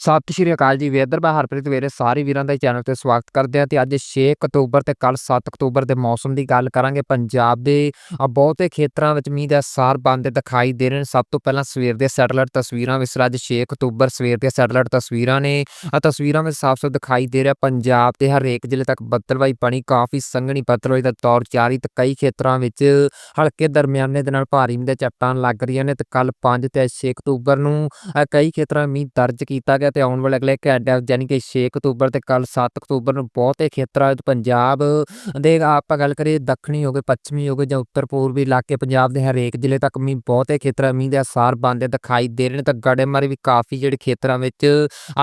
ਸਤਿ ਸ਼੍ਰੀ ਅਕਾਲ ਜੀ। ਵੇਦਰ ਮੈਂ ਹਰਪ੍ਰੀਤ ਵੀਰੇ, ਸਾਰੇ ਵੀਰਾਂ ਦਾ ਚੈਨਲ ਤੇ ਸਵਾਗਤ ਕਰਦੇ ਹਾਂ ਤੇ ਅੱਜ 6 ਅਕਤੂਬਰ ਤੇ ਕੱਲ 7 ਅਕਤੂਬਰ ਦੇ ਮੌਸਮ ਦੀ ਗੱਲ ਕਰਾਂਗੇ। ਪੰਜਾਬ ਦੇ ਬਹੁਤੇ ਖੇਤਰਾਂ ਵਿੱਚ ਮੀਂਹ ਦਾ ਸਾਰ ਬੰਦ ਦਿਖਾਈ ਦੇ ਰਹੇ ਨੇ। ਸਭ ਤੋਂ ਪਹਿਲਾਂ ਸਵੇਰ ਦੇ ਸੈਟਲਾਈਟ ਤਸਵੀਰਾਂ ਵਿੱਚ ਅੱਜ 6 ਅਕਤੂਬਰ ਸਵੇਰ ਦੀਆਂ ਸੈਟਲਾਈਟ ਤਸਵੀਰਾਂ ਨੇ। ਆ ਤਸਵੀਰਾਂ ਵਿੱਚ ਸਾਫ਼-ਸਾਫ਼ ਦਿਖਾਈ ਦੇ ਰਿਹਾ। ਪੰਜਾਬ ਦੇ ਹਰੇਕ ਜ਼ਿਲ੍ਹੇ ਤੱਕ ਬੱਦਲਵਾਈ ਬਣੀ। ਕਾਫੀ ਸੰਘਣੀ ਬੱਦਲਵਾਈ ਦਾ ਦੌਰ ਜਾਰੀ ਤੇ ਕਈ ਖੇਤਰਾਂ ਵਿੱਚ ਹਲਕੇ ਦਰਮਿਆਨੇ ਦੇ ਨਾਲ ਭਾਰੀ ਮੀਂਹ ਦੇ ਚੱਟਾਨ ਲੱਗ ਰਹੀਆਂ ਨੇ ਤੇ ਕੱਲ 5 ਤੇ 6 ਅਕਤੂਬਰ ਨੂੰ ਕਈ ਖੇਤਰਾਂ ਵਿੱਚ ਮੀਂਹ ਦਰਜ ਕੀਤਾ ਗਿਆ। ਤੇ ਆਉਣ ਵਾਲੇ ਅਗਲੇ ਘੰਟੇ ਯਾਨੀ ਕਿ 6 ਅਕਤੂਬਰ ਤੇ ਕੱਲ 7 ਅਕਤੂਬਰ ਨੂੰ ਬਹੁਤੇ ਖੇਤਰਾਂ ਵਿੱਚ ਪੰਜਾਬ ਦੇ ਆਪਾਂ ਗੱਲ ਕਰੀਏ ਦੱਖਣੀ ਹੋ ਗਏ, ਪੱਛਮੀ ਹੋ ਗਏ ਜਾਂ ਉੱਤਰ ਪੂਰਬੀ ਇਲਾਕੇ ਪੰਜਾਬ ਦੇ ਹਰੇਕ ਜ਼ਿਲ੍ਹੇ ਤੱਕ ਮੀਂਹ ਬਹੁਤੇ ਖੇਤਰਾਂ ਮੀਂਹ ਦੇ ਅਸਾਰ ਬਣਦੇ ਦਿਖਾਈ ਦੇ ਰਹੇ ਨੇ ਤਾਂ ਗੜੇਮਾਰੀ ਵੀ ਕਾਫੀ ਜਿਹੜੇ ਖੇਤਰਾਂ ਵਿੱਚ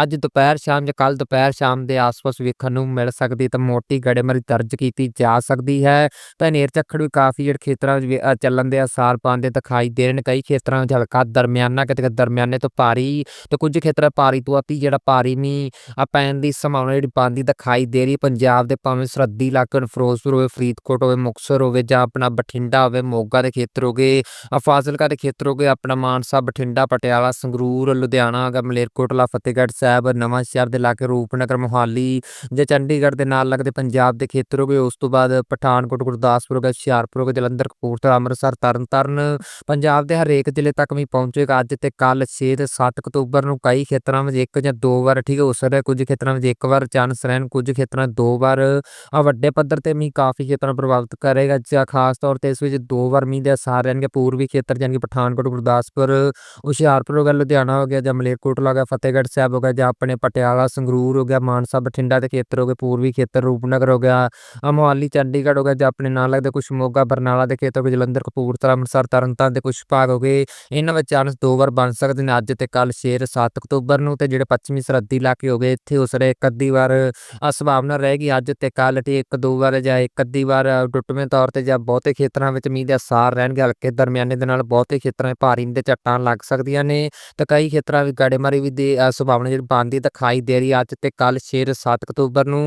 ਅੱਜ ਦੁਪਹਿਰ ਸ਼ਾਮ ਜਾਂ ਕੱਲ ਦੁਪਹਿਰ ਸ਼ਾਮ ਦੇ ਆਸ-ਪਾਸ ਵੇਖਣ ਨੂੰ ਮਿਲ ਸਕਦੀ ਤਾਂ ਮੋਟੀ ਗੜੇਮਾਰੀ ਦਰਜ ਕੀਤੀ ਜਾ ਸਕਦੀ ਹੈ। ਤਾਂ ਨੇਰ ਝੱਖੜ ਵੀ ਕਾਫੀ ਜਿਹੜੇ ਖੇਤਰਾਂ ਵਿੱਚ ਚੱਲਣ ਦੇ ਅਸਾਰ ਪਾਉਂਦੇ ਦਿਖਾਈ ਦੇ ਰਹੇ ਨੇ। ਕਈ ਖੇਤਰਾਂ ਵਿੱਚ ਹਲਕਾ ਦਰਮਿਆਨਾ, ਕਿਤੇ ਕਿਤੇ ਦਰਮਿਆਨੇ ਤੋਂ ਭਾਰੀ ਤੇ ਕੁਝ ਖੇਤਰਾਂ ਭਾਰੀ ਤੋਂ ਅਤੀ ਜਿਹੜਾ ਭਾਰੀ ਮੀਂਹ ਪੈਣ ਦੀ ਸੰਭਾਵਨਾ ਜਿਹੜੀ ਬਣਦੀ ਦਿਖਾਈ ਦੇ ਰਹੀ ਹੈ ਪੰਜਾਬ ਦੇ ਭਾਵੇਂ ਸਰਹੱਦੀ ਇਲਾਕੇ ਫਿਰੋਜ਼ਪੁਰ ਹੋਵੇ, ਫਰੀਦਕੋਟ ਹੋਵੇ, ਮੁਕਤਸਰ ਹੋਵੇ ਜਾਂ ਆਪਣਾ ਬਠਿੰਡਾ ਹੋਵੇ, ਮੋਗਾ ਦੇ ਖੇਤਰ ਹੋ ਗਏ ਫਾਜ਼ਿਲਕਾ ਦੇ ਖੇਤਰ ਹੋ ਗਏ, ਆਪਣਾ ਮਾਨਸਾ, ਬਠਿੰਡਾ, ਪਟਿਆਲਾ, ਸੰਗਰੂਰ, ਲੁਧਿਆਣਾ, ਹੈਗਾ ਮਲੇਰਕੋਟਲਾ, ਫਤਿਹਗੜ੍ਹ ਸਾਹਿਬ, ਨਵਾਂ ਸ਼ਹਿਰ ਦੇ ਇਲਾਕੇ, ਰੂਪਨਗਰ, ਮੋਹਾਲੀ ਜਾਂ ਚੰਡੀਗੜ੍ਹ ਦੇ ਨਾਲ ਲੱਗਦੇ ਪੰਜਾਬ ਦੇ ਖੇਤਰ ਹੋ ਗਏ। ਉਸ ਤੋਂ ਬਾਅਦ ਪਠਾਨਕੋਟ, ਗੁਰਦਾਸਪੁਰ ਹੋ ਗਿਆ, ਹੁਸ਼ਿਆਰਪੁਰ ਹੋ ਗਿਆ, ਜਲੰਧਰ, ਕਪੂਰਥਲਾ, ਅੰਮ੍ਰਿਤਸਰ, ਤਰਨਤਾਰਨ। ਪੰਜਾਬ ਦੇ ਹਰੇਕ ਜ਼ਿਲ੍ਹੇ ਤੱਕ ਵੀ ਪਹੁੰਚੇਗਾ ਅੱਜ ਤੇ ਕੱਲ 6 ਤੇ 7 ਅਕਤੂਬਰ ਨੂੰ ਕਈ ਖੇਤਰਾਂ ਵਿੱਚ ਇੱਕ ਜਾਂ ਦੋ ਵਾਰ, ਠੀਕ ਹੋ ਸਕਦਾ ਕੁਝ ਖੇਤਰਾਂ ਵਿੱਚ ਇੱਕ ਵਾਰ ਚਾਂਸ ਰਹਿਣ, ਕੁਝ ਖੇਤਰਾਂ ਦੋ ਵਾਰ। ਵੱਡੇ ਪੱਧਰ ਤੇ ਮੀਂਹ ਕਾਫੀ ਖੇਤਰਾਂ ਪ੍ਰਭਾਵਿਤ ਕਰੇਗਾ, ਜਾਂ ਖਾਸ ਤੌਰ ਤੇ ਇਸ ਵਿੱਚ ਦੋ ਵਾਰ ਮੀਂਹ ਦੇ ਅਸਾਰ ਰਹਿਣਗੇ। ਪੂਰਬੀ ਖੇਤਰ ਜਾਣੀ ਕਿ ਪਠਾਨਕੋਟ, ਗੁਰਦਾਸਪੁਰ, ਹੁਸ਼ਿਆਰਪੁਰ ਹੋ ਗਿਆ, ਲੁਧਿਆਣਾ ਹੋ ਗਿਆ, ਜਾਂ ਮਲੇਰਕੋਟਲਾ ਹੋ ਗਿਆ, ਫਤਿਹਗੜ੍ਹ ਸਾਹਿਬ ਹੋ ਗਿਆ, ਜਾਂ ਆਪਣੇ ਪਟਿਆਲਾ, ਸੰਗਰੂਰ ਹੋ ਗਿਆ, ਮਾਨਸਾ, ਬਠਿੰਡਾ ਦੇ ਖੇਤਰ ਹੋ ਗਏ, ਪੂਰਬੀ ਖੇਤਰ ਰੂਪਨਗਰ ਹੋ ਗਿਆ ਆ ਮੋਹਾਲੀ, ਚੰਡੀਗੜ੍ਹ ਹੋ ਗਿਆ, ਜਾਂ ਆਪਣੇ ਨਾਲ ਲੱਗਦੇ ਕੁਝ ਮੋਗਾ, ਬਰਨਾਲਾ ਦੇ ਖੇਤਰ ਹੋ ਗਏ, ਜਲੰਧਰ, ਕਪੂਰਥਲਾ, ਅੰਮ੍ਰਿਤਸਰ, ਤਰਨਤਾਰਨ ਦੇ ਕੁਝ ਭਾਗ ਹੋ ਗਏ। ਇਹਨਾਂ ਵਿੱਚ ਚਾਂਸ ਦੋ ਵਾਰ ਬਣ ਸਕਦੇ ਨੇ, ਅੱਜ ਤੇ ਕੱਲ 6 ਤੇ 7 ਅਕਤੂਬਰ ਨੂੰ ਤੇ ਜਿਹੜੇ ਪੱਛਮੀ ਸਰਹੱਦੀ ਇਲਾਕੇ ਹੋ ਗਏ ਇੱਥੇ ਉਸ ਰੇ ਇੱਕ ਅੱਧੀ ਵਾਰ ਆ ਸੰਭਾਵਨਾ ਰਹੇਗੀ ਅੱਜ ਤੇ ਕੱਲ ਤੇ ਇੱਕ ਦੋ ਵਾਰ ਜਾਂ ਇੱਕ ਅੱਧੀ ਵਾਰ ਅ, ਟੁੱਟਵੇਂ ਤੌਰ ਤੇ ਜਾਂ ਬਹੁਤੇ ਖੇਤਰਾਂ ਵਿੱਚ ਮੀਂਹ ਦੇ ਅਸਾਰ ਰਹਿਣਗੇ। ਹਲਕੇ ਦਰਮਿਆਨੇ ਦੇ ਨਾਲ ਬਹੁਤੇ ਖੇਤਰਾਂ 'ਚ ਭਾਰੀ ਮੀਂਹ ਦੇ ਝੱਟਾਂ ਲੱਗ ਸਕਦੀਆਂ ਨੇ ਤੇ ਕਈ ਖੇਤਰਾਂ ਵਿੱਚ ਗੜੇਮਾਰੀ ਵੀ ਦੀ ਸੰਭਾਵਨਾ ਜਿਹੜੀ ਬਣਦੀ ਦਿਖਾਈ ਦੇ ਰਹੀ ਹੈ। ਅੱਜ ਤੇ ਕੱਲ 6 ਤੇ 7 ਅਕਤੂਬਰ ਨੂੰ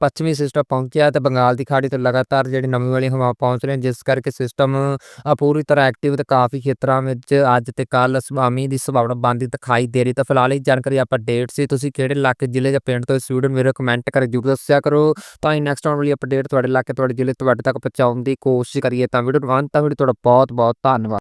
ਪੱਛਮੀ ਸਿਸਟਮ ਪਹੁੰਚਿਆ ਤੇ ਬੰਗਾਲ ਦੀ ਖਾੜੀ ਤੋਂ ਲਗਾਤਾਰ ਜਿਹੜੀ ਨਵੀਂ ਵਾਲੀ ਹਵਾ ਪਹੁੰਚ ਰਹੀ ਹੈ ਜਿਸ ਕਰਕੇ ਸਿਸਟਮ ਪੂਰੀ ਤਰ੍ਹਾਂ ਐਕਟਿਵ ਤੇ ਕਾਫੀ ਖੇਤਰਾਂ ਵਿੱਚ ਅੱਜ ਤੇ ਕੱਲ ਸੁਭਾਵੀ ਦੀ ਸੰਭਾਵਨਾ ਬਣਦੀ ਦਿਖਾਈ ਦੇ ਰਹੀ ਤਾਂ ਫਿਲਹਾਲ ਇਹ ਜਾਣਕਾਰੀ ਅਪਡੇਟ ਸੀ, ਤੁਸੀਂ ਕਿਹੜੇ ਇਲਾਕੇ ਜ਼ਿਲ੍ਹੇ ਜਾਂ ਪਿੰਡ ਤੋਂ ਇਸ ਵੀਡੀਓ ਮੇਰੇ ਕਮੈਂਟ ਕਰਕੇ ਜਰੂਰ ਦੱਸਿਆ ਕਰੋ। ਤਾਂ ਹੀ ਨੈਕਸਟ ਆਉਣ ਵਾਲੀ ਅਪਡੇਟ ਤੁਹਾਡੇ ਇਲਾਕੇ, ਤੁਹਾਡੇ ਜ਼ਿਲ੍ਹੇ, ਤੁਹਾਡੇ ਤੱਕ ਪਹੁੰਚਾਉਣ ਦੀ ਕੋਸ਼ਿਸ਼ ਕਰੀਏ ਤਾਂ ਵੀਡੀਓ ਨੂੰ ਅੰਤ ਤੱਕ ਵੀਡੀਓ ਤੁਹਾਡਾ ਬਹੁਤ ਬਹੁਤ ਧੰਨਵਾਦ।